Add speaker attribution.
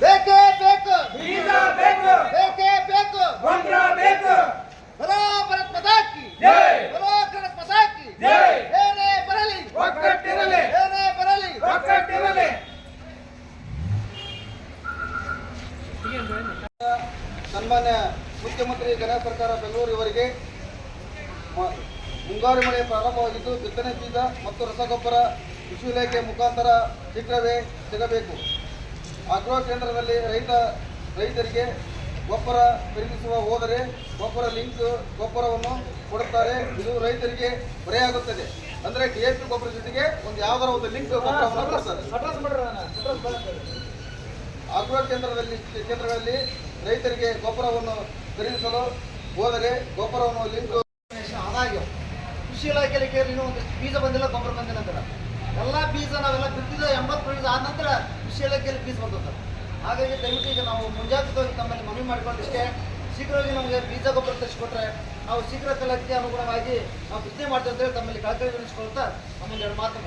Speaker 1: ಬೇಕೇ ಬೇಕು.
Speaker 2: ಬೀಜ ಬೇಕು.
Speaker 1: ಬೇಕೇ ಬೇಕು.
Speaker 2: ಬೇಕು.
Speaker 1: ಬರೋ ಭರತ್
Speaker 2: ಪದಾಕಿ.
Speaker 1: ಬರೋ ಕರ
Speaker 2: ಪದಾಕಿ.
Speaker 1: ಏನೇ ಬರಲಿ.
Speaker 2: ಒಕ್ಕಟ್ಟಿರಲಿ
Speaker 1: ಏನೇ ಬರಲಿ.
Speaker 2: ಒಕ್ಕಟ್ಟಿರಲಿ
Speaker 1: ಸನ್ಮಾನ್ಯ ಮುಖ್ಯಮಂತ್ರಿ ಕರ್ನಾಟಕ ಸರ್ಕಾರ ಬೆಂಗಳೂರು ಇವರಿಗೆ ಮುಂಗಾರು ಮಳೆ ಪ್ರಾರಂಭವಾಗಿದ್ದು ಬಿತ್ತನೆ ಬೀಜ ಮತ್ತು ರಸಗೊಬ್ಬರ ಕೃಷಿ ಇಲಾಖೆ ಮುಖಾಂತರ ಶೀಘ್ರವೇ ಸಿಗಬೇಕು. ಆಗ್ರೋ ಕೇಂದ್ರದಲ್ಲಿ ರೈತ ರೈತರಿಗೆ ಗೊಬ್ಬರ ಖರೀದಿಸುವ ಹೋದರೆ ಗೊಬ್ಬರ ಲಿಂಕ್ ಗೊಬ್ಬರವನ್ನು ಕೊಡುತ್ತಾರೆ. ಇದು ರೈತರಿಗೆ ಹೊರೆಯಾಗುತ್ತದೆ. ಅಂದರೆ ಡಿ ಎ ಪಿ ಗೊಬ್ಬರ ಜೊತೆಗೆ ಒಂದು ಯಾವ್ದಾರ ಒಂದು ಲಿಂಕ್ ಆಗ್ರೋ ಕೇಂದ್ರದಲ್ಲಿ ಕೇಂದ್ರಗಳಲ್ಲಿ ರೈತರಿಗೆ ಗೊಬ್ಬರವನ್ನು ಖರೀದಿಸಲು ಹೋದರೆ ಗೊಬ್ಬರವನ್ನು ಲಿಂಕ್ ಆದಾಗ್ಯವು ಕೃಷಿ ಇಲಾಖೆಯಲ್ಲಿ ಕೇಳಿ ಇನ್ನೂ ಒಂದಿಷ್ಟು ಬೀಜ ಬಂದಿಲ್ಲ ಗೊಬ್ಬರ ಬಂದಿಲ್ಲ ಅಂತಾರೆ. ಎಲ್ಲ ಬೀಜ ನಾವೆಲ್ಲ ನಂತರ ಕೃಷಿ ಇಲಾಖೆಯಲ್ಲಿ ಫೀಸ್ ಬರ್ತದೆ ಹಾಗಾಗಿ ದಯವಿಟ್ಟು ಈಗ ನಾವು ಮುಂಜಾಗ್ರತವಾಗಿ ತಮ್ಮಲ್ಲಿ ಮನವಿ ಮಾಡಿಕೊಂಡು ಇಷ್ಟೇ ಶೀಘ್ರವಾಗಿ ನಮಗೆ ಬೀಜ ಗೊಬ್ಬರ ತರಿಸಿಕೊಟ್ರೆ ನಾವು ಶೀಘ್ರ ಕಾಲಕ್ಕೆ ಅನುಗುಣವಾಗಿ ನಾವು ಬಿತ್ತನೆ ಮಾಡ್ತೇವೆ ಅಂತೇಳಿ ತಮ್ಮಲ್ಲಿ ಕಳಕಳಿ ನಮ್ಮಲ್ಲಿ ಎರಡು ಮಾತು.